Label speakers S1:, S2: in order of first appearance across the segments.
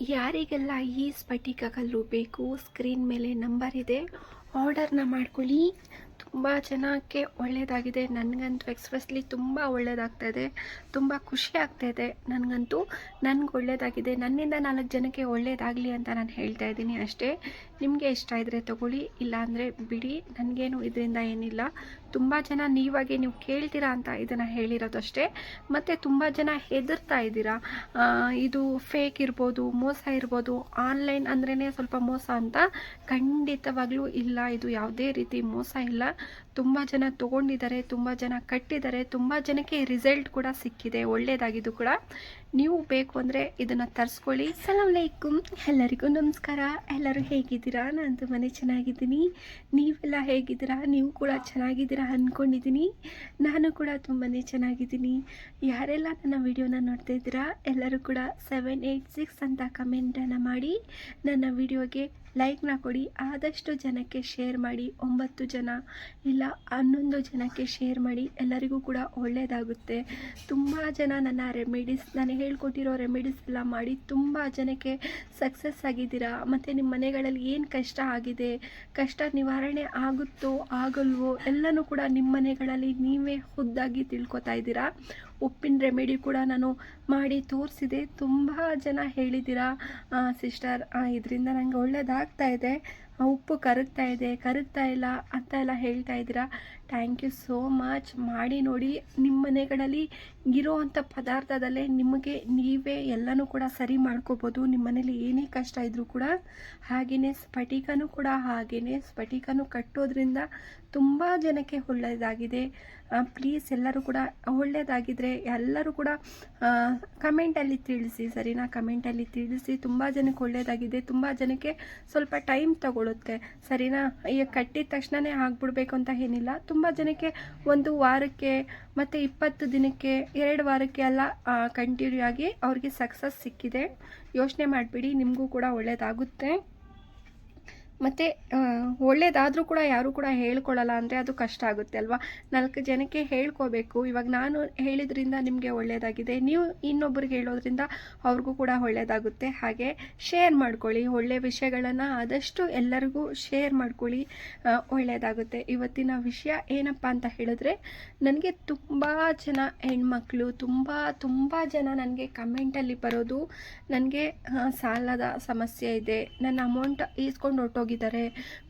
S1: ಯಾರಿಗೆಲ್ಲ ಈ ಸ್ಫಟಿಕ ಕಲ್ಲು ಬೇಕು ಸ್ಕ್ರೀನ್ ಮೇಲೆ ನಂಬರ್ ಇದೆ ಆರ್ಡರ್ನ ಮಾಡ್ಕೊಳ್ಳಿ. ತುಂಬ ಜನಕ್ಕೆ ಒಳ್ಳೆಯದಾಗಿದೆ ನನಗಂತೂ ಎಕ್ಸ್ಪ್ರೆಸ್ಲಿ ತುಂಬ ಒಳ್ಳೆಯದಾಗ್ತಾ ಇದೆ ತುಂಬ ಖುಷಿ ಆಗ್ತಾ ಇದೆ ನನಗಂತೂ. ನನಗೆ ಒಳ್ಳೆಯದಾಗಿದೆ ನನ್ನಿಂದ ನಾಲ್ಕು ಜನಕ್ಕೆ ಒಳ್ಳೆಯದಾಗಲಿ ಅಂತ ನಾನು ಹೇಳ್ತಾ ಇದ್ದೀನಿ ಅಷ್ಟೇ. ನಿಮಗೆ ಇಷ್ಟ ಇದ್ದರೆ ತೊಗೊಳ್ಳಿ. ಇಲ್ಲಾಂದರೆ ಬಿಡಿ. ನನಗೇನು ಇದರಿಂದ ಏನಿಲ್ಲ. ತುಂಬ ಜನ ನೀವಾಗಿ ನೀವು ಕೇಳ್ತೀರಾ ಅಂತ ಇದನ್ನು ಹೇಳಿರೋದಷ್ಟೇ. ಮತ್ತು ತುಂಬ ಜನ ಹೆದರ್ತಾ ಇದ್ದೀರಾ? ಇದು ಫೇಕ್ ಇರ್ಬೋದು, ಮೋಸ ಇರ್ಬೋದು ಆನ್ಲೈನ್ ಅಂದ್ರೇ ಸ್ವಲ್ಪ ಮೋಸ ಅಂತ ಖಂಡಿತವಾಗ್ಲೂ ಇಲ್ಲ. ಇದು ಯಾವುದೇ ರೀತಿ ಮೋಸ ಇಲ್ಲ. ತುಂಬ ಜನ ತೊಗೊಂಡಿದ್ದಾರೆ, ತುಂಬ ಜನ ಕಟ್ಟಿದ್ದಾರೆ, ತುಂಬ ಜನಕ್ಕೆ ರಿಸಲ್ಟ್ ಕೂಡ ಸಿಕ್ಕಿದೆ ಒಳ್ಳೆಯದಾಗಿದ್ದು ಕೂಡ. ನೀವು ಬೇಕು ಅಂದರೆ ಇದನ್ನು ತರಿಸ್ಕೊಳ್ಳಿ. ಸಲಾಮ್ ಅಲೈಕುಮ್. ಎಲ್ಲರಿಗೂ ನಮಸ್ಕಾರ. ಎಲ್ಲರೂ ಹೇಗಿದ್ದೀರಾ? ನಾನು ತುಂಬಾ ಚೆನ್ನಾಗಿದ್ದೀನಿ. ನೀವೆಲ್ಲ ಹೇಗಿದ್ದೀರಾ? ನೀವು ಕೂಡ ಚೆನ್ನಾಗಿದ್ದೀರಾ ಅಂದ್ಕೊಂಡಿದ್ದೀನಿ ನಾನು ಕೂಡ ತುಂಬಾ ಚೆನ್ನಾಗಿದ್ದೀನಿ. ಯಾರೆಲ್ಲ ನನ್ನ ವಿಡಿಯೋನ ನೋಡ್ತಾ ಇದ್ದೀರಾ, ಎಲ್ಲರೂ ಕೂಡ ಸೆವೆನ್ ಏಯ್ಟ್ ಸಿಕ್ಸ್ ಅಂತ ಕಮೆಂಟನ್ನು ಮಾಡಿ ನನ್ನ ವಿಡಿಯೋಗೆ ಲೈಕ್ನ ಕೊಡಿ. ಆದಷ್ಟು ಜನಕ್ಕೆ ಶೇರ್ ಮಾಡಿ. ಒಂಬತ್ತು ಜನ ಇಲ್ಲ, ಹನ್ನೊಂದು ಜನಕ್ಕೆ ಶೇರ್ ಮಾಡಿ. ಎಲ್ಲರಿಗೂ ಕೂಡ ಒಳ್ಳೆಯದಾಗುತ್ತೆ ತುಂಬ ಜನ ನನ್ನ ರೆಮಿಡೀಸ್, ನಾನು ಹೇಳ್ಕೊಟ್ಟಿರೋ ರೆಮಿಡೀಸ್ ಎಲ್ಲ ಮಾಡಿ ತುಂಬ ಜನಕ್ಕೆ ಸಕ್ಸಸ್ ಆಗಿದ್ದೀರಾ? ಮತ್ತು ನಿಮ್ಮ ಮನೆಗಳಲ್ಲಿ ಏನು ಕಷ್ಟ ಆಗಿದೆ? ಕಷ್ಟ ನಿವಾರಣೆ ಆಗುತ್ತೋ, ಆಗಲ್ವೋ? ಎಲ್ಲನೂ ಕೂಡ ನಿಮ್ಮ ಮನೆಗಳಲ್ಲಿ ನೀವೇ ಖುದ್ದಾಗಿ ತಿಳ್ಕೊತಾ ಇದ್ದೀರಾ? ಉಪ್ಪಿನ ರೆಮಿಡಿ ಕೂಡ ನಾನು ಮಾಡಿ ತೋರಿಸಿದೆ. ತುಂಬ ಜನ ಹೇಳಿದ್ದೀರಾ ಸಿಸ್ಟರ್ ಇದರಿಂದ ನನಗೆ ಒಳ್ಳೇದಾಗ್ತಾ ಇದೆ. ಉಪ್ಪು ಕರಗ್ತಾ ಇದೆ, ಕರಗ್ತಾ ಇಲ್ಲ ಅಂತ ಎಲ್ಲ ಹೇಳ್ತಾ ಇದ್ದೀರಾ. Thank you so much. ಮಾಡಿ ನೋಡಿ, ನಿಮ್ಮ ಮನೆಗಳಲ್ಲಿ ಇರೋವಂಥ ಪದಾರ್ಥದಲ್ಲೇ ನಿಮಗೆ ನೀವೇ ಎಲ್ಲನೂ ಕೂಡ ಸರಿ ಮಾಡ್ಕೋಬೋದು. ನಿಮ್ಮ ಮನೇಲಿ ಏನೇ ಕಷ್ಟ ಇದ್ದರೂ ಕೂಡ ಹಾಗೆಯೇ ಸ್ಫಟಿಕನೂ ಕೂಡ ಹಾಗೆಯೇ ಸ್ಫಟಿಕನೂ ಕಟ್ಟೋದ್ರಿಂದ ತುಂಬ ಜನಕ್ಕೆ ಒಳ್ಳೆಯದಾಗಿದೆ. ಪ್ಲೀಸ್ ಎಲ್ಲರೂ ಕೂಡ ಒಳ್ಳೆಯದಾಗಿದ್ದರೆ ಎಲ್ಲರೂ ಕೂಡ ಕಮೆಂಟಲ್ಲಿ ತಿಳಿಸಿ, ಸರಿನಾ? ಕಮೆಂಟಲ್ಲಿ ತಿಳಿಸಿ. ತುಂಬ ಜನಕ್ಕೆ ಒಳ್ಳೆಯದಾಗಿದೆ ತುಂಬ ಜನಕ್ಕೆ ಸ್ವಲ್ಪ ಟೈಮ್ ತಗೊಳುತ್ತೆ. ಸರಿನಾ? ಈಗ ಕಟ್ಟಿದ ತಕ್ಷಣವೇ ಆಗ್ಬಿಡ್ಬೇಕು ಅಂತ ಏನಿಲ್ಲ. ತುಂಬ ಜನಕ್ಕೆ ಒಂದು ವಾರಕ್ಕೆ ಮತ್ತು ಇಪ್ಪತ್ತು ದಿನಕ್ಕೆ, ಎರಡು ವಾರಕ್ಕೆ ಎಲ್ಲ ಕಂಟಿನ್ಯೂ ಆಗಿ ಅವ್ರಿಗೆ ಸಕ್ಸಸ್ ಸಿಕ್ಕಿದೆ. ಯೋಚನೆ ಮಾಡಬೇಡಿ, ನಿಮಗೂ ಕೂಡ ಒಳ್ಳೆಯದಾಗುತ್ತೆ ಮತ್ತು ಒಳ್ಳೇದಾದರೂ ಕೂಡ ಯಾರೂ ಕೂಡ ಹೇಳ್ಕೊಳ್ಳಲ್ಲ ಅಂದರೆ ಅದು ಕಷ್ಟ ಆಗುತ್ತೆ ಅಲ್ವಾ? ನಾಲ್ಕು ಜನಕ್ಕೆ ಹೇಳ್ಕೋಬೇಕು. ಇವಾಗ ನಾನು ಹೇಳಿದ್ರಿಂದ ನಿಮಗೆ ಒಳ್ಳೆಯದಾಗಿದೆ ನೀವು ಇನ್ನೊಬ್ರಿಗೆ ಹೇಳೋದ್ರಿಂದ ಅವ್ರಿಗೂ ಕೂಡ ಒಳ್ಳೆಯದಾಗುತ್ತೆ ಹಾಗೆ ಶೇರ್ ಮಾಡ್ಕೊಳ್ಳಿ. ಒಳ್ಳೆಯ ವಿಷಯಗಳನ್ನು ಆದಷ್ಟು ಎಲ್ಲರಿಗೂ ಶೇರ್ ಮಾಡ್ಕೊಳ್ಳಿ. ಒಳ್ಳೆಯದಾಗುತ್ತೆ ಇವತ್ತಿನ ವಿಷಯ ಏನಪ್ಪ ಅಂತ ಹೇಳಿದ್ರೆ, ನನಗೆ ತುಂಬ ಜನ ಹೆಣ್ಮಕ್ಳು, ತುಂಬ ತುಂಬ ಜನ ನನಗೆ ಕಮೆಂಟಲ್ಲಿ ಬರೋದು, ನನಗೆ ಸಾಲದ ಸಮಸ್ಯೆ ಇದೆ. ನನ್ನ ಅಮೌಂಟ್ ಈಸ್ಕೊಂಡು ಹೊರ್ಟೋಗಿದ್ದಾರೆ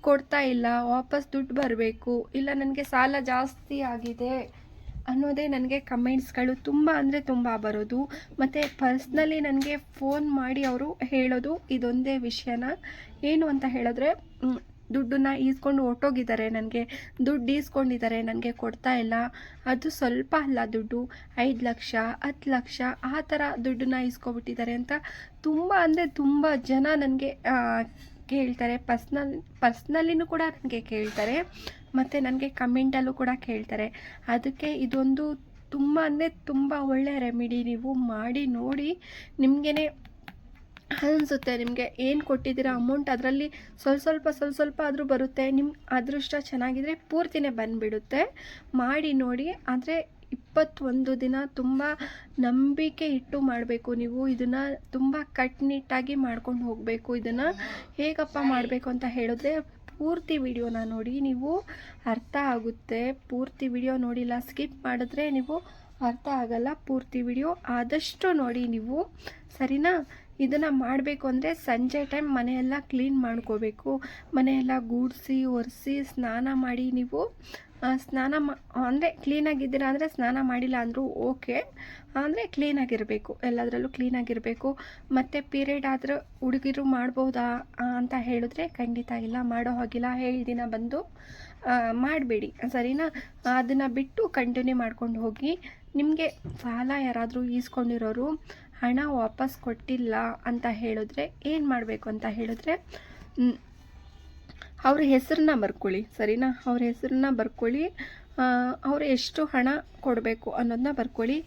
S1: ಕೊಡ್ತಾ ಇಲ್ಲ, ವಾಪಸ್ ದುಡ್ಡು ಬರಬೇಕು. ಇಲ್ಲ, ನನಗೆ ಸಾಲ ಜಾಸ್ತಿ ಆಗಿದೆ ಅನ್ನೋದೇ ನನಗೆ ಕಮೆಂಟ್ಸ್ಗಳು ತುಂಬ ಅಂದರೆ ತುಂಬ ಬರೋದು. ಮತ್ತು ಪರ್ಸ್ನಲಿ ನನಗೆ ಫೋನ್ ಮಾಡಿ ಅವರು ಹೇಳೋದು ಇದೊಂದೇ ವಿಷಯನ. ಏನು ಅಂತ ಹೇಳಿದ್ರೆ ದುಡ್ಡನ್ನ ಈಸ್ಕೊಂಡು ಹೊಟ್ಟೋಗಿದ್ದಾರೆ ನನಗೆ. ದುಡ್ಡು ಈಸ್ಕೊಂಡಿದ್ದಾರೆ, ನನಗೆ ಕೊಡ್ತಾ ಇಲ್ಲ. ಅದು ಸ್ವಲ್ಪ ಅಲ್ಲ ದುಡ್ಡು. ಐದು ಲಕ್ಷ, ಹತ್ತು ಲಕ್ಷ, ಆ ಥರ ದುಡ್ಡನ್ನ ಈಸ್ಕೊಬಿಟ್ಟಿದ್ದಾರೆ ಅಂತ ತುಂಬ ಅಂದರೆ ತುಂಬ ಜನ ನನಗೆ ಕೇಳ್ತಾರೆ. ಪರ್ಸ್ನಲ್, ಪರ್ಸ್ನಲ್ಲಿನೂ ಕೂಡ ನನಗೆ ಕೇಳ್ತಾರೆ. ಮತ್ತು ನನಗೆ ಕಮೆಂಟಲ್ಲೂ ಕೂಡ ಕೇಳ್ತಾರೆ. ಅದಕ್ಕೆ ಇದೊಂದು ತುಂಬ ಅಂದರೆ ತುಂಬ ಒಳ್ಳೆಯ ರೆಮಿಡಿ ನೀವು ಮಾಡಿ, ನೋಡಿ ನಿಮಗೇ ಅನಿಸುತ್ತೆ. ನಿಮಗೆ ಏನು ಕೊಟ್ಟಿದ್ದೀರಾ ಅಮೌಂಟ್ ಅದರಲ್ಲಿ ಸ್ವಲ್ಪ ಸ್ವಲ್ಪ ಸ್ವಲ್ಪ ಸ್ವಲ್ಪ ಆದರೂ ಬರುತ್ತೆ. ನಿಮ್ಮ ಅದೃಷ್ಟ ಚೆನ್ನಾಗಿದ್ರೆ ಪೂರ್ತಿನೇ ಬಂದುಬಿಡುತ್ತೆ. ಮಾಡಿ, ನೋಡಿ. ಆದರೆ ಇಪ್ಪತ್ತೊಂದು ದಿನ ತುಂಬ ನಂಬಿಕೆ ಇಟ್ಟು ಮಾಡಬೇಕು ನೀವು. ಇದನ್ನು ತುಂಬ ಕಟ್ನಿಟ್ಟಾಗಿ ಮಾಡ್ಕೊಂಡು ಹೋಗಬೇಕು. ಇದನ್ನು ಹೇಗಪ್ಪ ಮಾಡಬೇಕು ಅಂತ ಹೇಳಿದ್ರೆ ಪೂರ್ತಿ ವಿಡಿಯೋನ ನೋಡಿ, ನೀವು ಅರ್ಥ ಆಗುತ್ತೆ. ಪೂರ್ತಿ ವಿಡಿಯೋ ನೋಡಿಲ್ಲ, ಸ್ಕಿಪ್ ಮಾಡಿದ್ರೆ ನೀವು ಅರ್ಥ ಆಗಲ್ಲ. ಪೂರ್ತಿ ವಿಡಿಯೋ ಆದಷ್ಟು ನೋಡಿ ನೀವು. ಸರಿನಾ? ಇದನ್ನು ಮಾಡಬೇಕು ಅಂದರೆ ಸಂಜೆ ಟೈಮ್ ಮನೆಯೆಲ್ಲ ಕ್ಲೀನ್ ಮಾಡ್ಕೋಬೇಕು. ಮನೆಯೆಲ್ಲ ಗೂಡಿಸಿ, ಒರೆಸಿ, ಸ್ನಾನ ಮಾಡಿ ನೀವು ಸ್ನಾನ ಮಾ ಅಂದರೆ ಕ್ಲೀನಾಗಿದ್ದೀರಾ ಅಂದರೆ ಸ್ನಾನ ಮಾಡಿಲ್ಲ ಅಂದರೂ ಓಕೆ ಅಂದರೆ ಕ್ಲೀನಾಗಿರಬೇಕು ಎಲ್ಲದರಲ್ಲೂ ಕ್ಲೀನಾಗಿರಬೇಕು ಮತ್ತು ಪೀರಿಯಡ್ ಆದರೂ ಹುಡುಗಿರು ಮಾಡ್ಬೋದಾ ಅಂತ ಹೇಳಿದ್ರೆ ಖಂಡಿತ ಇಲ್ಲ, ಮಾಡೋ ಹಾಗಿಲ್ಲ ಹೇಳಿ ದಿನ ಬಂದು ಮಾಡಬೇಡಿ. ಸರಿನಾ? ಅದನ್ನು ಬಿಟ್ಟು ಕಂಟಿನ್ಯೂ ಮಾಡ್ಕೊಂಡು ಹೋಗಿ, ನಿಮಗೆ ಸಾಲ ಯಾರಾದರೂ ಈಸ್ಕೊಂಡಿರೋರು ಹಣ ವಾಪಸ್ ಕೊಟ್ಟಿಲ್ಲ ಅಂತ ಹೇಳಿದ್ರೆ ಏನು ಮಾಡಬೇಕು ಅಂತ ಹೇಳಿದ್ರೆ ಅವ್ರ ಹೆಸರನ್ನ ಬರ್ಕೊಳ್ಳಿ, ಸರಿನಾ? ಅವ್ರ ಹೆಸರನ್ನ ಬರ್ಕೊಳ್ಳಿ ಅವರು ಎಷ್ಟು ಹಣ ಕೊಡಬೇಕು ಅನ್ನೋದನ್ನ ಬರ್ಕೊಳ್ಳಿ.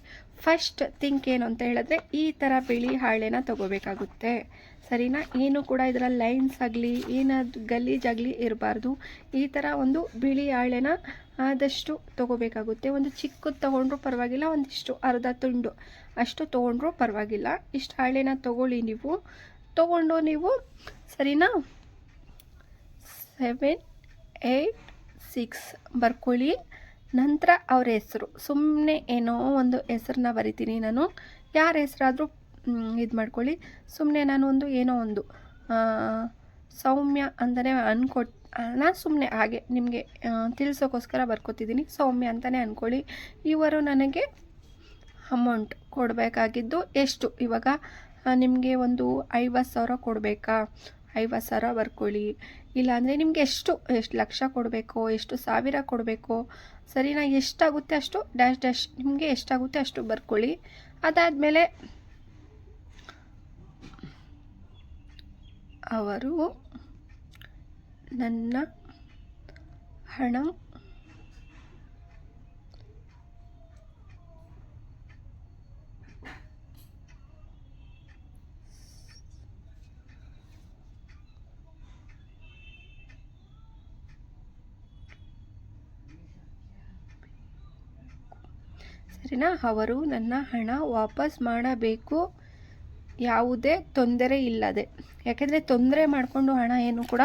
S1: ಫಸ್ಟ್ ಥಿಂಕ್ ಏನು ಅಂತ ಹೇಳಿದ್ರೆ ಈ ಥರ ಬಿಳಿ ಹಾಳೆನ ತಗೋಬೇಕಾಗುತ್ತೆ. ಸರಿನಾ? ಏನು ಕೂಡ ಇದರ ಲೈನ್ಸ್ ಆಗಲಿ ಏನಾದ್ರು ಗಲೀಜಾಗಲಿ ಇರಬಾರ್ದು. ಈ ಥರ ಒಂದು ಬಿಳಿ ಹಾಳೆನ ಆದಷ್ಟು ತಗೋಬೇಕಾಗುತ್ತೆ. ಒಂದು ಚಿಕ್ಕದು ತೊಗೊಂಡ್ರೂ ಪರವಾಗಿಲ್ಲ, ಒಂದಿಷ್ಟು ಅರ್ಧ ತುಂಡು ಅಷ್ಟು ತೊಗೊಂಡ್ರೂ ಪರವಾಗಿಲ್ಲ. ಇಷ್ಟು ಹಾಳೆನ ತಗೊಳ್ಳಿ ನೀವು. ತೊಗೊಂಡು ನೀವು, ಸರಿನಾ? ಸೆವೆನ್ ಏಯ್ಟ್ ಸಿಕ್ಸ್ ಬರ್ಕೊಳ್ಳಿ. ನಂತರ ಅವ್ರ ಹೆಸರು. ಸುಮ್ಮನೆ ಏನೋ ಒಂದು ಹೆಸ್ರನ್ನ ಬರಿತೀನಿ ನಾನು. ಯಾರ ಹೆಸರಾದರೂ ಇದು ಮಾಡ್ಕೊಳ್ಳಿ. ಸುಮ್ಮನೆ ನಾನು ಒಂದು ಏನೋ ಒಂದು ಸೌಮ್ಯ ಅಂತಲೇ ಅನ್ಕೊಟ್ ನಾನು ಸುಮ್ಮನೆ ಹಾಗೆ ನಿಮಗೆ ತಿಳಿಸೋಕ್ಕೋಸ್ಕರ ಬರ್ಕೋತಿದ್ದೀನಿ. ಸೌಮ್ಯ ಅಂತಲೇ ಅಂದ್ಕೊಳ್ಳಿ ಇವರು ನನಗೆ ಅಮೌಂಟ್ ಕೊಡಬೇಕಾಗಿದ್ದು ಎಷ್ಟು? ಇವಾಗ ನಿಮಗೆ ಒಂದು ಐವತ್ತು ಸಾವಿರ ಕೊಡಬೇಕಾ? ಐವತ್ತು ಸಾವಿರ ಬರ್ಕೊಳ್ಳಿ. ಇಲ್ಲಾಂದರೆ ನಿಮಗೆ ಎಷ್ಟು ಎಷ್ಟು ಲಕ್ಷ ಕೊಡಬೇಕೋ, ಎಷ್ಟು ಸಾವಿರ ಕೊಡಬೇಕೋ, ಸರಿನಾ ಎಷ್ಟಾಗುತ್ತೆ ಅಷ್ಟು ಡ್ಯಾಶ್ ಡ್ಯಾಶ್ ನಿಮಗೆ ಎಷ್ಟಾಗುತ್ತೆ ಅಷ್ಟು ಬರ್ಕೊಳ್ಳಿ. ಅದಾದಮೇಲೆ ಅವರು ನನ್ನ ಹಣ ಸರಿನಾ ಅವರು ನನ್ನ ಹಣ ವಾಪಸ್ ಮಾಡಬೇಕು ಯಾವುದೇ ತೊಂದರೆ ಇಲ್ಲದೆ. ಯಾಕೆಂದರೆ ತೊಂದರೆ ಮಾಡಿಕೊಂಡು ಹಣ ಏನು ಕೂಡ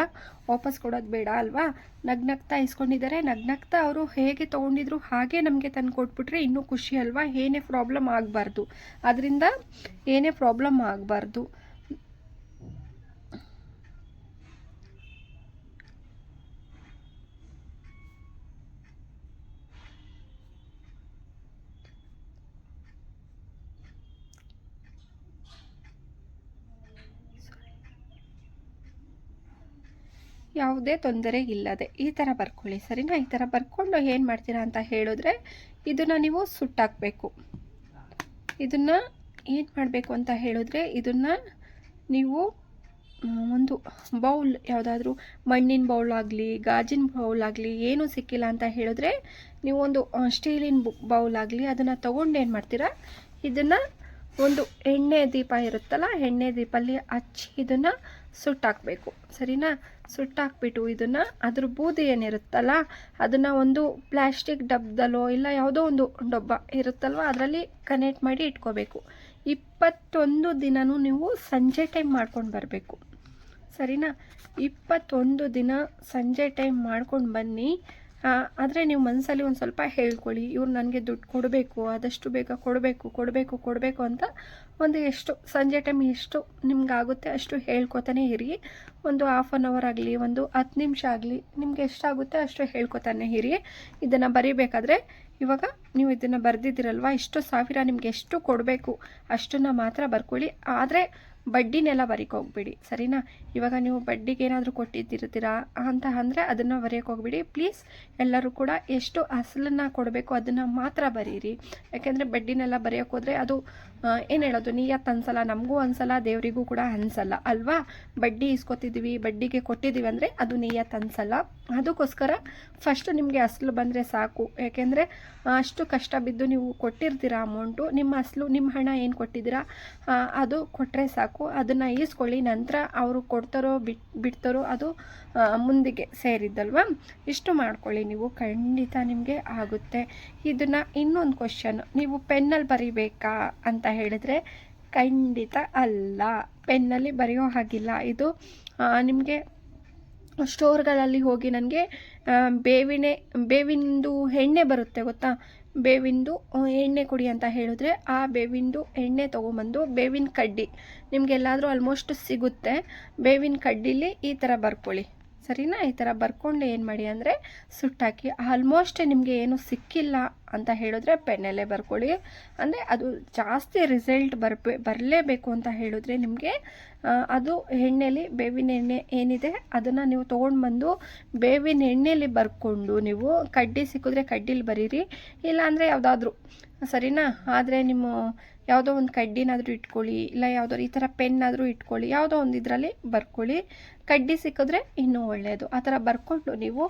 S1: ವಾಪಸ್ ಕೊಡೋದು ಬೇಡ ಅಲ್ವಾ? ನಗ್ನಗ್ತಾ ಇಸ್ಕೊಂಡಿದ್ದಾರೆ. ನಗ್ನಗ್ತಾ ಅವರು ಹೇಗೆ ತೊಗೊಂಡಿದ್ರು ಹಾಗೆ ನಮಗೆ ತಂದು ಕೊಟ್ಬಿಟ್ರೆ ಇನ್ನೂ ಖುಷಿ ಅಲ್ವಾ? ಏನೇ ಪ್ರಾಬ್ಲಮ್ ಆಗಬಾರ್ದು. ಅದರಿಂದ ಏನೇ ಪ್ರಾಬ್ಲಮ್ ಆಗಬಾರ್ದು. ಯಾವುದೇ ತೊಂದರೆ ಇಲ್ಲದೆ ಈ ಥರ ಬರ್ಕೊಳ್ಳಿ. ಸರಿನಾ? ಈ ಥರ ಬರ್ಕೊಂಡು ಏನು ಮಾಡ್ತೀರಾ ಅಂತ ಹೇಳಿದ್ರೆ ಇದನ್ನು ನೀವು ಸುಟ್ಟಾಕಬೇಕು. ಇದನ್ನು ಏನು ಮಾಡಬೇಕು ಅಂತ ಹೇಳಿದ್ರೆ ಇದನ್ನು ನೀವು ಒಂದು ಬೌಲ್ ಯಾವುದಾದ್ರೂ ಮಣ್ಣಿನ ಬೌಲ್ ಆಗಲಿ, ಗಾಜಿನ ಬೌಲ್ ಆಗಲಿ, ಏನೂ ಸಿಕ್ಕಿಲ್ಲ ಅಂತ ಹೇಳಿದ್ರೆ ನೀವು ಒಂದು ಸ್ಟೀಲಿನ ಬೌಲ್ ಆಗಲಿ ಅದನ್ನು ತೊಗೊಂಡು ಏನು ಮಾಡ್ತೀರಾ? ಇದನ್ನು ಒಂದು ಎಣ್ಣೆ ದೀಪ ಇರುತ್ತಲ್ಲ, ಎಣ್ಣೆ ದೀಪಲ್ಲಿ ಹಚ್ಚಿ ಇದನ್ನು ಸುಟ್ಟಾಕಬೇಕು. ಸರಿನಾ? ಸುಟ್ಟಾಕ್ಬಿಟ್ಟು ಇದನ್ನು ಅದ್ರ ಬೂದಿ ಏನಿರುತ್ತಲ್ಲ, ಅದನ್ನು ಒಂದು ಪ್ಲ್ಯಾಸ್ಟಿಕ್ ಡಬ್ಬದಲ್ಲೋ ಇಲ್ಲ ಯಾವುದೋ ಒಂದು ಡಬ್ಬ ಇರುತ್ತಲ್ವ, ಅದರಲ್ಲಿ ಕನೆಕ್ಟ್ ಮಾಡಿ ಇಟ್ಕೋಬೇಕು. ಇಪ್ಪತ್ತೊಂದು ದಿನವೂ ನೀವು ಸಂಜೆ ಟೈಮ್ ಮಾಡ್ಕೊಂಡು ಬರಬೇಕು. ಸರಿನಾ? ಇಪ್ಪತ್ತೊಂದು ದಿನ ಸಂಜೆ ಟೈಮ್ ಮಾಡ್ಕೊಂಡು ಬನ್ನಿ. ಆದರೆ ನೀವು ಮನಸ್ಸಲ್ಲಿ ಒಂದು ಸ್ವಲ್ಪ ಹೇಳ್ಕೊಳ್ಳಿ. ಇವ್ರು ನನಗೆ ದುಡ್ಡು ಕೊಡಬೇಕು, ಆದಷ್ಟು ಬೇಗ ಕೊಡಬೇಕು ಕೊಡಬೇಕು ಕೊಡಬೇಕು ಅಂತ ಒಂದು ಎಷ್ಟು, ಸಂಜೆ ಟೈಮ್ ಎಷ್ಟು ನಿಮ್ಗೆ ಆಗುತ್ತೆ ಅಷ್ಟು ಹೇಳ್ಕೊತಾನೆ ಇರಿ. ಒಂದು ಹಾಫ್ ಆನ್ ಅವರ್ ಆಗಲಿ, ಒಂದು ಹತ್ತು ನಿಮಿಷ ಆಗಲಿ, ನಿಮ್ಗೆ ಎಷ್ಟಾಗುತ್ತೆ ಅಷ್ಟು ಹೇಳ್ಕೊತಾನೆ ಇರಿ. ಇದನ್ನು ಬರೀಬೇಕಾದ್ರೆ ಇವಾಗ ನೀವು ಇದನ್ನು ಬರೆದಿದ್ದೀರಲ್ವ? ಇಷ್ಟು ಸಾವಿರ ನಿಮ್ಗೆ ಎಷ್ಟು ಕೊಡಬೇಕು ಅಷ್ಟನ್ನು ಮಾತ್ರ ಬರ್ಕೊಳ್ಳಿ. ಆದರೆ ಬಡ್ಡಿನೆಲ್ಲ ಬರೀಕ್ ಹೋಗ್ಬೇಡಿ, ಸರಿನಾ? ಇವಾಗ ನೀವು ಬಡ್ಡಿಗೆ ಏನಾದರೂ ಕೊಟ್ಟಿದ್ದಿರ್ತೀರಾ ಅಂತ ಅಂದರೆ ಅದನ್ನು ಬರೆಯೋಕೆ ಹೋಗ್ಬಿಡಿ. ಪ್ಲೀಸ್ ಎಲ್ಲರೂ ಕೂಡ ಎಷ್ಟು ಅಸಲನ್ನು ಕೊಡಬೇಕು ಅದನ್ನು ಮಾತ್ರ ಬರೀರಿ. ಯಾಕೆಂದರೆ ಬಡ್ಡಿನೆಲ್ಲ ಬರೆಯೋಕೆ ಹೋದರೆ ಅದು ಏನು ಹೇಳೋದು? ನೀಯತ್ತು ಅನ್ಸಲ್ಲ, ನಮಗೂ ಅನ್ಸಲ್ಲ, ದೇವರಿಗೂ ಕೂಡ ಅನ್ಸಲ್ಲ, ಅಲ್ವಾ? ಬಡ್ಡಿ ಇಸ್ಕೊತಿದ್ದೀವಿ ಬಡ್ಡಿಗೆ ಕೊಟ್ಟಿದ್ದೀವಿ ಅಂದರೆ ಅದು ನೀಯತ್ತು ಅನ್ಸಲ್ಲ. ಅದಕ್ಕೋಸ್ಕರ ಫಸ್ಟು ನಿಮಗೆ ಅಸಲು ಬಂದರೆ ಸಾಕು. ಯಾಕೆಂದರೆ ಅಷ್ಟು ಕಷ್ಟ ಬಿದ್ದು ನೀವು ಕೊಟ್ಟಿರ್ತೀರ ಅಮೌಂಟು ನಿಮ್ಮ ಅಸಲು, ನಿಮ್ಮ ಹಣ ಏನು ಕೊಟ್ಟಿದ್ದೀರಾ ಅದು ಕೊಟ್ಟರೆ ಸಾಕು. ಅದನ್ನು ಈಸ್ಕೊಳ್ಳಿ, ನಂತರ ಅವರು ಕೊಡ್ತಾರೋ, ಬಿಟ್, ಬಿಡ್ತಾರೋ, ಅದು ಮುಂದಿಗೆ ಸೇರಿದ್ದಲ್ವಾ? ಇಷ್ಟು ಮಾಡ್ಕೊಳ್ಳಿ ನೀವು. ಖಂಡಿತ ನಿಮಗೆ ಆಗುತ್ತೆ. ಇದನ್ನು ಇನ್ನೊಂದು ಕ್ವಶನ್ ನೀವು ಪೆನ್ನಲ್ಲಿ ಬರಿಬೇಕಾ ಅಂತ ಹೇಳಿದ್ರೆ ಖಂಡಿತ ಅಲ್ಲ. ಪೆನ್ನಲ್ಲಿ ಬರೆಯೋ ಹಾಗಿಲ್ಲ. ಇದು ನಿಮಗೆ ಸ್ಟೋರ್ಗಳಲ್ಲಿ ಹೋಗಿ ನನಗೆ ಬೇವಿನೆ ಬೇವಿಂದು ಎಣ್ಣೆ ಬರುತ್ತೆ ಗೊತ್ತಾ? ಬೇವಿಂದು ಎಣ್ಣೆ ಕುಡಿ ಅಂತ ಹೇಳಿದ್ರೆ ಆ ಬೇವಿಂದು ಎಣ್ಣೆ ತೊಗೊಂಬಂದು ಬೇವಿನ ಕಡ್ಡಿ ನಿಮಗೆಲ್ಲಾದರೂ ಆಲ್ಮೋಸ್ಟ್ ಸಿಗುತ್ತೆ. ಬೇವಿನ ಕಡ್ಡಿಲಿ ಈ ಥರ ಬರ್ಕೊಳ್ಳಿ. ಸರಿನಾ ಈ ಥರ ಬರ್ಕೊಂಡು ಏನು ಮಾಡಿ ಅಂದರೆ ಸುಟ್ಟಾಕಿ ಆಲ್ಮೋಸ್ಟ್ ನಿಮಗೆ ಏನು ಸಿಕ್ಕಿಲ್ಲ ಅಂತ ಹೇಳಿದ್ರೆ ಪೆನ್ನಲ್ಲೇ ಬರ್ಕೊಳ್ಳಿ. ಅಂದರೆ ಅದು ಜಾಸ್ತಿ ರಿಸಲ್ಟ್ ಬರಬೇ, ಬರಲೇಬೇಕು ಅಂತ ಹೇಳಿದ್ರೆ ನಿಮಗೆ ಅದು ಎಣ್ಣೆಲಿ ಬೇವಿನ ಎಣ್ಣೆ ಏನಿದೆ ಅದನ್ನು ನೀವು ತೊಗೊಂಡು ಬಂದು ಬೇವಿನ ಎಣ್ಣೆಯಲ್ಲಿ ಬರ್ಕೊಂಡು ನೀವು ಕಡ್ಡಿ ಸಿಕ್ಕಿದ್ರೆ ಕಡ್ಡಿಲಿ ಬರೀರಿ. ಇಲ್ಲಾಂದರೆ ಯಾವುದಾದ್ರೂ, ಸರಿನಾ? ಆದರೆ ನಿಮ್ಮ ಯಾವುದೋ ಒಂದು ಕಡ್ಡಿನಾದರೂ ಇಟ್ಕೊಳ್ಳಿ, ಇಲ್ಲ ಯಾವುದೋ ಈ ಥರ ಪೆನ್ನಾದರೂ ಇಟ್ಕೊಳ್ಳಿ, ಯಾವುದೋ ಒಂದು ಇದರಲ್ಲಿ ಬರ್ಕೊಳ್ಳಿ. ಕಡ್ಡಿ ಸಿಕ್ಕಿದ್ರೆ ಇನ್ನೂ ಒಳ್ಳೆಯದು. ಆ ಥರ ಬರ್ಕೊಂಡು ನೀವು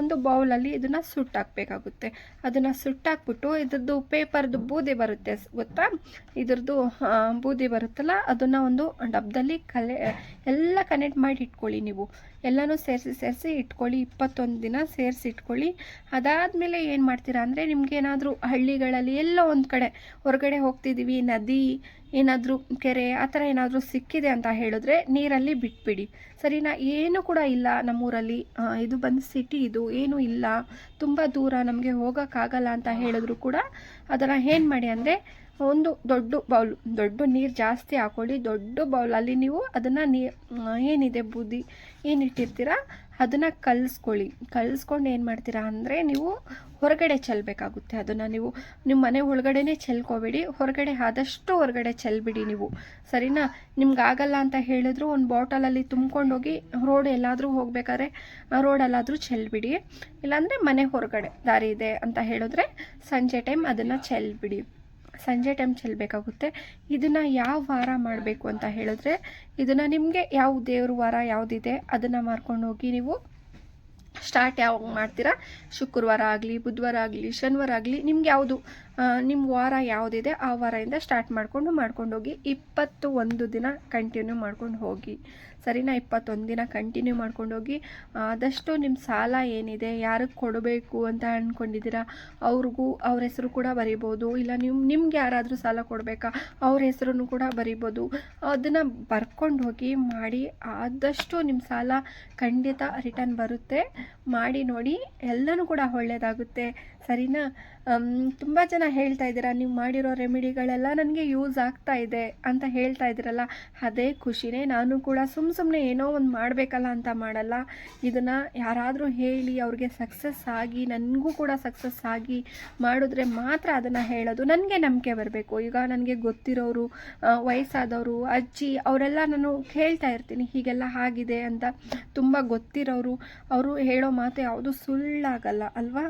S1: ಒಂದು ಬೌಲಲ್ಲಿ ಇದನ್ನು ಸುಟ್ಟಾಕಬೇಕಾಗುತ್ತೆ. ಅದನ್ನು ಸುಟ್ಟಾಕ್ಬಿಟ್ಟು ಇದ್ರದ್ದು ಪೇಪರ್ದು ಬೂದಿ ಬರುತ್ತೆ ಗೊತ್ತಾ? ಇದ್ರದ್ದು ಬೂದಿ ಬರುತ್ತಲ್ಲ, ಅದನ್ನು ಒಂದು ಡಬ್ಬದಲ್ಲಿ ಕಲೆ, ಎಲ್ಲ ಕನೆಕ್ಟ್ ಮಾಡಿ ಇಟ್ಕೊಳ್ಳಿ ನೀವು. ಎಲ್ಲನೂ ಸೇರಿಸಿ ಸೇರಿಸಿ ಇಟ್ಕೊಳ್ಳಿ, ಇಪ್ಪತ್ತೊಂದು ದಿನ ಸೇರಿಸಿ ಇಟ್ಕೊಳ್ಳಿ. ಅದಾದಮೇಲೆ ಏನು ಮಾಡ್ತೀರಾ ಅಂದರೆ, ನಿಮ್ಗೇನಾದರೂ ಹಳ್ಳಿಗಳಲ್ಲಿ ಎಲ್ಲೋ ಒಂದು ಕಡೆ ಹೊರಗಡೆ ಹೋಗ್ತಿದ್ದೀವಿ, ನದಿ ಏನಾದರೂ ಕೆರೆ, ಆ ಥರ ಏನಾದರೂ ಸಿಕ್ಕಿದೆ ಅಂತ ಹೇಳಿದ್ರೆ ನೀರಲ್ಲಿ ಬಿಟ್ಬಿಡಿ. ಸರಿನಾ? ಏನು ಕೂಡ ಇಲ್ಲ ನಮ್ಮೂರಲ್ಲಿ. ಇದು ಬಂದು ಸಿಟಿ ಇದು, ಏನೂ ಇಲ್ಲ. ತುಂಬ ದೂರ, ನಮಗೆ ಹೋಗೋಕ್ಕಾಗಲ್ಲ ಅಂತ ಹೇಳಿದ್ರು ಕೂಡ ಅದನ್ನು ಏನು ಮಾಡಿ ಅಂದರೆ ಒಂದು ದೊಡ್ಡ ಬೌಲ್, ದೊಡ್ಡ ನೀರು ಜಾಸ್ತಿ ಹಾಕೊಳ್ಳಿ, ದೊಡ್ಡ ಬೌಲಲ್ಲಿ ನೀವು ಅದನ್ನು ನೀ ಏನಿದೆ ಬೂದಿ ಏನಿಟ್ಟಿರ್ತೀರ ಅದನ್ನು ಕಲಿಸ್ಕೊಳ್ಳಿ. ಕಲಿಸ್ಕೊಂಡು ಏನು ಮಾಡ್ತೀರಾ ಅಂದರೆ ನೀವು ಹೊರಗಡೆ ಚೆಲ್ಲಬೇಕಾಗುತ್ತೆ ಅದನ್ನು ನೀವು. ನಿಮ್ಮ ಮನೆ ಒಳಗಡೆನೇ ಚೆಲ್ಕೋಬೇಡಿ. ಹೊರಗಡೆ ಆದಷ್ಟು ಹೊರಗಡೆ ಚೆಲ್ಬಿಡಿ ನೀವು. ಸರಿನಾ? ನಿಮ್ಗೆ ಆಗಲ್ಲ ಅಂತ ಹೇಳಿದ್ರು ಒಂದು ಬಾಟಲಲ್ಲಿ ತುಂಬ್ಕೊಂಡೋಗಿ ರೋಡ್ ಎಲ್ಲಾದರೂ ಹೋಗ್ಬೇಕಾದ್ರೆ ರೋಡಲ್ಲಾದರೂ ಚೆಲ್ಬಿಡಿ. ಇಲ್ಲಾಂದರೆ ಮನೆ ಹೊರಗಡೆ ದಾರಿ ಇದೆ ಅಂತ ಹೇಳಿದ್ರೆ ಸಂಜೆ ಟೈಮ್ ಅದನ್ನು ಚೆಲ್ಬಿಡಿ. ಸಂಜೆ ಟೈಮ್ ಚೆಲ್ಲಬೇಕಾಗುತ್ತೆ ಇದನ್ನು ಯಾವ ವಾರ ಮಾಡಬೇಕು ಅಂತ ಹೇಳಿದ್ರೆ, ಇದನ್ನು ನಿಮಗೆ ಯಾವ ದೇವ್ರ ವಾರ ಯಾವುದಿದೆ ಅದನ್ನು ಮಾಡ್ಕೊಂಡು ಹೋಗಿ ನೀವು ಸ್ಟಾರ್ಟ್ ಯಾವಾಗ ಮಾಡ್ತೀರಾ? ಶುಕ್ರವಾರ ಆಗಲಿ, ಬುಧವಾರ ಆಗಲಿ, ಶನಿವಾರ ಆಗಲಿ, ನಿಮ್ಗೆ ಯಾವುದು ನಿಮ್ಮ ವಾರ ಯಾವುದಿದೆ ಆ ವಾರದಿಂದ ಸ್ಟಾರ್ಟ್ ಮಾಡಿಕೊಂಡು ಮಾಡ್ಕೊಂಡು ಹೋಗಿ ಇಪ್ಪತ್ತು ಒಂದು ದಿನ ಕಂಟಿನ್ಯೂ ಮಾಡ್ಕೊಂಡು ಹೋಗಿ. ಸರಿನಾ ಇಪ್ಪತ್ತೊಂದು ದಿನ ಕಂಟಿನ್ಯೂ ಮಾಡ್ಕೊಂಡೋಗಿ, ಆದಷ್ಟು ನಿಮ್ಮ ಸಾಲ ಏನಿದೆ, ಯಾರಿಗೆ ಕೊಡಬೇಕು ಅಂತ ಅಂದ್ಕೊಂಡಿದ್ದೀರಾ ಅವ್ರಿಗೂ, ಅವ್ರ ಹೆಸರು ಕೂಡ ಬರಿಬೋದು. ಇಲ್ಲ ನೀವು ನಿಮ್ಗೆ ಯಾರಾದರೂ ಸಾಲ ಕೊಡಬೇಕಾ? ಅವ್ರ ಹೆಸರನ್ನು ಕೂಡ ಬರಿಬೋದು. ಅದನ್ನು ಬರ್ಕೊಂಡು ಹೋಗಿ ಮಾಡಿ, ಆದಷ್ಟು ನಿಮ್ಮ ಸಾಲ ಖಂಡಿತ ರಿಟರ್ನ್ ಬರುತ್ತೆ. ಮಾಡಿ ನೋಡಿ, ಎಲ್ಲನೂ ಕೂಡ ಒಳ್ಳೆಯದಾಗುತ್ತೆ ಸರಿನಾ? ತುಂಬ ಜನ ಹೇಳ್ತಾ ಇದ್ದೀರಾ, ನೀವು ಮಾಡಿರೋ ರೆಮಿಡಿಗಳೆಲ್ಲ ನನಗೆ ಯೂಸ್ ಆಗ್ತಾ ಇದೆ ಅಂತ ಹೇಳ್ತಾ ಇದ್ದೀರಲ್ಲ, ಅದೇ ಖುಷಿನೇ. ನಾನು ಕೂಡ ಸುಮ್ಮ ಸುಮ್ಮನೆ ಏನೋ ಒಂದು ಮಾಡಬೇಕಲ್ಲ ಅಂತ ಮಾಡಲ್ಲ. ಇದನ್ನು ಯಾರಾದರೂ ಹೇಳಿ ಅವ್ರಿಗೆ ಸಕ್ಸಸ್ ಆಗಿ, ನನಗೂ ಕೂಡ ಸಕ್ಸಸ್ ಆಗಿ ಮಾಡಿದ್ರೆ ಮಾತ್ರ ಅದನ್ನು ಹೇಳೋದು ನನಗೆ ನಂಬಿಕೆ ಬರಬೇಕು. ಈಗ ನನಗೆ ಗೊತ್ತಿರೋರು ವಯಸ್ಸಾದವರು, ಅಜ್ಜಿ ಅವರೆಲ್ಲ ನಾನು ಕೇಳ್ತಾ ಇರ್ತೀನಿ, ಹೀಗೆಲ್ಲ ಆಗಿದೆ ಅಂತ. ತುಂಬ ಗೊತ್ತಿರೋರು, ಅವರು ಹೇಳೋ ಮಾತು ಯಾವುದು ಸುಳ್ಳಾಗಲ್ಲ, ಅಲ್ವಾ?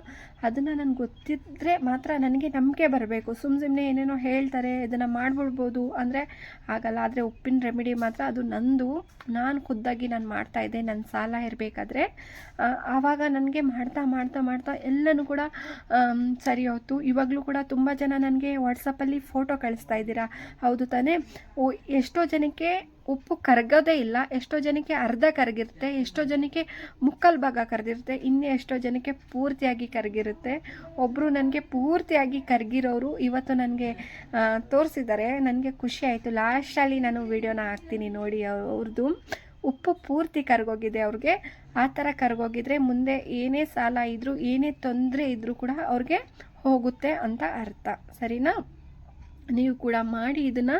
S1: ಅದನ್ನು ನನಗೆ ಗೊತ್ತಿದ್ದರೆ ಮಾತ್ರ ನನಗೆ ನಂಬಿಕೆ ಬರಬೇಕು. ಸುಮ್ಮ ಸುಮ್ಮನೆ ಏನೇನೋ ಹೇಳ್ತಾರೆ, ಇದನ್ನು ಮಾಡ್ಬಿಡ್ಬೋದು ಅಂದರೆ ಆಗಲ್ಲ. ಆದರೆ ಉಪ್ಪಿನ ರೆಮಿಡಿ ಮಾತ್ರ ಅದು ನಂದು. ನಾನು ಖುದ್ದಾಗಿ ನಾನು ಮಾಡ್ತಾ ಇದ್ದೆ ನನ್ನ ಸಾಲ ಇರಬೇಕಾದ್ರೆ. ಆವಾಗ ನನಗೆ ಮಾಡ್ತಾ ಮಾಡ್ತಾ ಮಾಡ್ತಾ ಎಲ್ಲನೂ ಕೂಡ ಸರಿ ಹೋಯ್ತು. ಇವಾಗಲೂ ಕೂಡ ತುಂಬ ಜನ ನನಗೆ ವಾಟ್ಸಪ್ಪಲ್ಲಿ ಫೋಟೋ ಕಳಿಸ್ತಾ ಇದ್ದೀರಾ. ಹೌದು ತಾನೇ. ಓ, ಎಷ್ಟೋ ಜನಕ್ಕೆ ಉಪ್ಪು ಕರಗೋದೇ ಇಲ್ಲ. ಎಷ್ಟೋ ಜನಕ್ಕೆ ಅರ್ಧ ಕರಗಿರುತ್ತೆ, ಎಷ್ಟೋ ಜನಕ್ಕೆ ಮುಕ್ಕಲ್ ಭಾಗ ಕರೆದಿರುತ್ತೆ, ಇನ್ನು ಎಷ್ಟೋ ಜನಕ್ಕೆ ಪೂರ್ತಿಯಾಗಿ ಕರಗಿರುತ್ತೆ. ಒಬ್ಬರು ನನಗೆ ಪೂರ್ತಿಯಾಗಿ ಕರಗಿರೋರು ಇವತ್ತು ನನಗೆ ತೋರಿಸಿದ್ದಾರೆ. ನನಗೆ ಖುಷಿ ಆಯಿತು. ಲಾಸ್ಟಲ್ಲಿ ನಾನು ವಿಡಿಯೋನ ಹಾಕ್ತೀನಿ ನೋಡಿ ಅವ್ರದ್ದು ಉಪ್ಪು ಪೂರ್ತಿ ಕರಗೋಗಿದೆ ಅವ್ರಿಗೆ. ಆ ಥರ ಕರಗೋಗಿದ್ರೆ ಮುಂದೆ ಏನೇ ಸಾಲ ಇದ್ದರೂ ಏನೇ ತೊಂದರೆ ಇದ್ದರೂ ಕೂಡ ಅವ್ರಿಗೆ ಹೋಗುತ್ತೆ ಅಂತ ಅರ್ಥ. ಸರಿನಾ? ನೀವು ಕೂಡ ಮಾಡಿ ಇದನ್ನು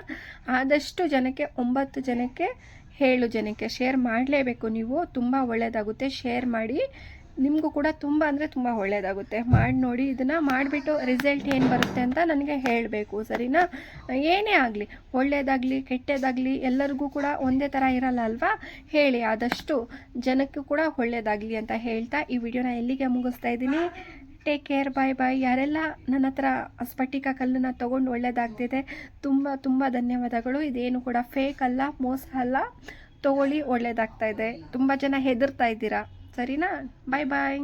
S1: ಆದಷ್ಟು ಜನಕ್ಕೆ, ಒಂಬತ್ತು ಜನಕ್ಕೆ ಹೇಳು ಜನಕ್ಕೆ ಶೇರ್ ಮಾಡಲೇಬೇಕು ನೀವು. ತುಂಬ ಒಳ್ಳೆಯದಾಗುತ್ತೆ ಶೇರ್ ಮಾಡಿ. ನಿಮಗೂ ಕೂಡ ತುಂಬ ಅಂದರೆ ತುಂಬ ಒಳ್ಳೆಯದಾಗುತ್ತೆ ಮಾಡಿ ನೋಡಿ ಇದನ್ನು ಮಾಡಿಬಿಟ್ಟು ರಿಸಲ್ಟ್ ಏನು ಬರುತ್ತೆ ಅಂತ ನನಗೆ ಹೇಳಬೇಕು, ಸರಿನಾ? ಏನೇ ಆಗಲಿ ಒಳ್ಳೆಯದಾಗಲಿ ಕೆಟ್ಟದಾಗಲಿ, ಎಲ್ಲರಿಗೂ ಕೂಡ ಒಂದೇ ಥರ ಇರಲ್ಲ ಅಲ್ವಾ ಹೇಳಿ, ಆದಷ್ಟು ಜನಕ್ಕೂ ಕೂಡ ಒಳ್ಳೆಯದಾಗಲಿ ಅಂತ ಹೇಳ್ತಾ ಈ ವಿಡಿಯೋನ ಎಲ್ಲಿಗೆ ಮುಗಿಸ್ತಾ ಇದ್ದೀನಿ? ಟೇಕ್ ಕೇರ್ ಬಾಯ್ ಬಾಯ್ ಯಾರೆಲ್ಲ ನನ್ನ ಹತ್ರ ಸ್ಫಟಿಕ ಕಲ್ಲನ್ನ ತೊಗೊಂಡು ಒಳ್ಳೇದಾಗ್ತಿದೆ, ತುಂಬ ತುಂಬ ಧನ್ಯವಾದಗಳು. ಇದೇನು ಕೂಡ ಫೇಕ್ ಅಲ್ಲ, ಮೋಸ ಅಲ್ಲ. ತೊಗೊಳ್ಳಿ, ಒಳ್ಳೇದಾಗ್ತಾ ಇದೆ. ತುಂಬ ಜನ ಹೆದರ್ತಾ ಇದ್ದೀರಾ? ಸರಿನಾ? ಬಾಯ್ ಬಾಯ್